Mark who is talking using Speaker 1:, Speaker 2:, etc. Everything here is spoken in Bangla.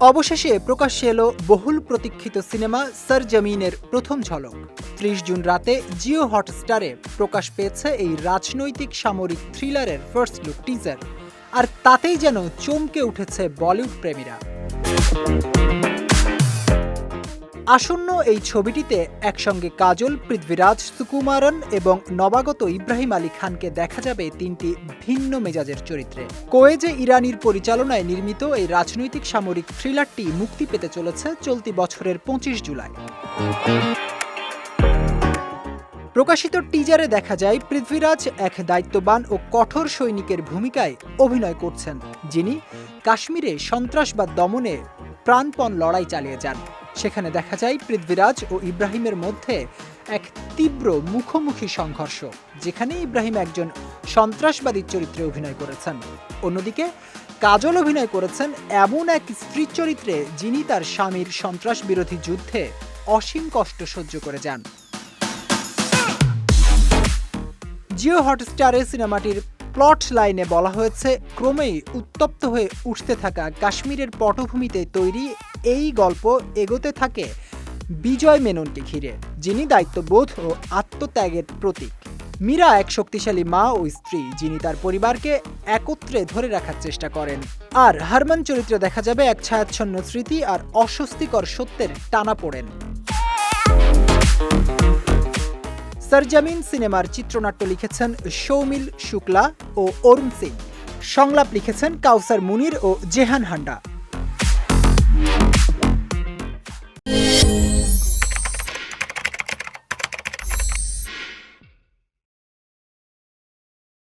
Speaker 1: অবশেষে প্রকাশ্যে এলো বহুল প্রতীক্ষিত সিনেমা সর জমিনের প্রথম ঝলক। ত্রিশ জুন রাতে জিও হটস্টারে প্রকাশ পেয়েছে এই রাজনৈতিক সামরিক থ্রিলারের ফার্স্ট লুক টিজার আর তাতেই যেন চমকে উঠেছে বলিউড প্রেমীরা। আসন্ন এই ছবিটিতে একসঙ্গে কাজল, পৃথ্বীরাজ সুকুমারন এবং নবাগত ইব্রাহিম আলী খানকে দেখা যাবে তিনটি ভিন্ন মেজাজের চরিত্রে। কোয়েজে ইরানির পরিচালনায় নির্মিত এই রাজনৈতিক সামরিক থ্রিলারটি মুক্তি পেতে চলেছে চলতি বছরের পঁচিশ জুলাই। প্রকাশিত টিজারে দেখা যায়, পৃথ্বীরাজ এক দায়িত্ববান ও কঠোর সৈনিকের ভূমিকায় অভিনয় করছেন, যিনি কাশ্মীরে সন্ত্রাসবাদ দমনে প্রাণপণ লড়াই চালিয়ে যান। সেখানে দেখা যায় পৃথ্বীরাজ ও ইব্রাহিমের মধ্যে এক তীব্র মুখোমুখি সংঘর্ষ, যেখানে ইব্রাহিম একজন সন্ত্রাসবাদীর চরিত্রে অভিনয় করেছেন। অন্যদিকে, কাজল অভিনয় করেছেন এমন এক স্ত্রী চরিত্রে যিনি তার স্বামীর সন্ত্রাস বিরোধী যুদ্ধে অসীম কষ্ট সহ্য করে যান। জিও হটস্টারে সিনেমাটির প্লট লাইনে বলা হয়েছে, ক্রমেই উত্তপ্ত হয়ে উঠতে থাকা কাশ্মীরের পটভূমিতে তৈরি এই গল্প এগোতে থাকে বিজয় মেননকে ঘিরে, যিনি দায়িত্ববোধ ও আত্মত্যাগের প্রতীক। মীরা এক শক্তিশালী মা ও স্ত্রী, যিনি তার পরিবারকে একত্রে ধরে রাখার চেষ্টা করেন। আর হারমান চরিত্রে দেখা যাবে এক ছায়াচ্ছন্ন স্মৃতি আর অস্বস্তিকর সত্যের টানা পড়েন। সরজামিন সিনেমার চিত্রনাট্য লিখেছেন সৌমিল শুক্লা ও অরুণ সিং। সংলাপ লিখেছেন কাউসার মুনির ও জেহান হান্ডা।